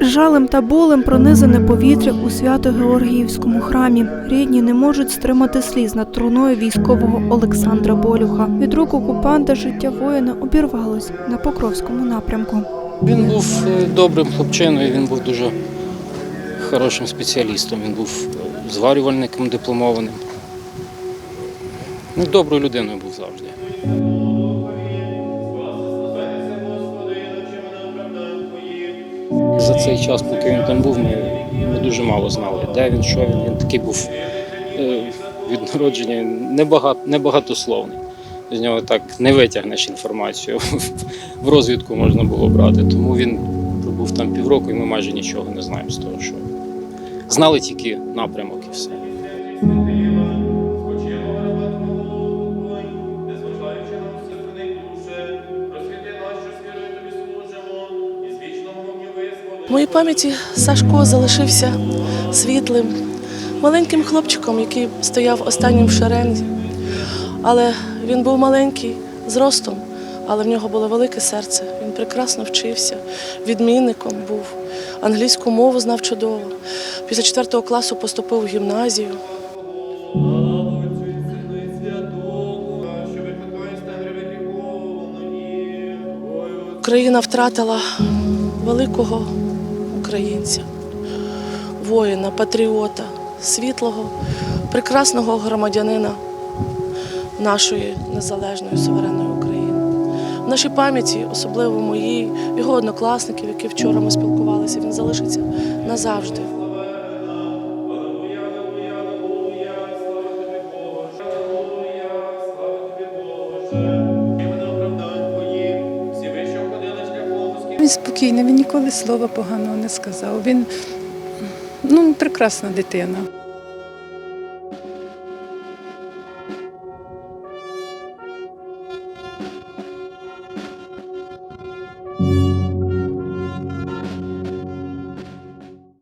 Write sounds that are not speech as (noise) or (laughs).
Жалем та болем пронизане повітря у Свято-Георгіївському храмі. Рідні не можуть стримати сліз над труною військового Олександра Болюха. Від рук окупанта життя воїна обірвалось на Покровському напрямку. Він був е, добрим хлопчиною, він був дуже хорошим спеціалістом, він був е, зварювальником дипломованим. Ну, доброю людиною був завжди. За цей час, поки він там був, ми, ми дуже мало знали, де він, що він. Він такий був е, від народження небагато, небагатословний. З нього так не витягнеш інформацію. (laughs) В розвідку можна було брати. Тому він пробув там півроку, і ми майже нічого не знаємо з того, що знали тільки напрямок і все. В моїй пам'яті Сашко залишився світлим, маленьким хлопчиком, який стояв останнім в шерензі. Але він був маленький зростом, але в нього було велике серце. Він прекрасно вчився, відмінником був, англійську мову знав чудово. Після 4 класу поступив в гімназію. Україна втратила великого українця, воїна, патріота, світлого, прекрасного громадянина нашої незалежної суверенної України. В нашій пам'яті, особливо моїй, його однокласників, які вчора ми спілкувалися, він залишиться назавжди. Він спокійний, він ніколи слова поганого не сказав. Він ну, прекрасна дитина. Твоїх,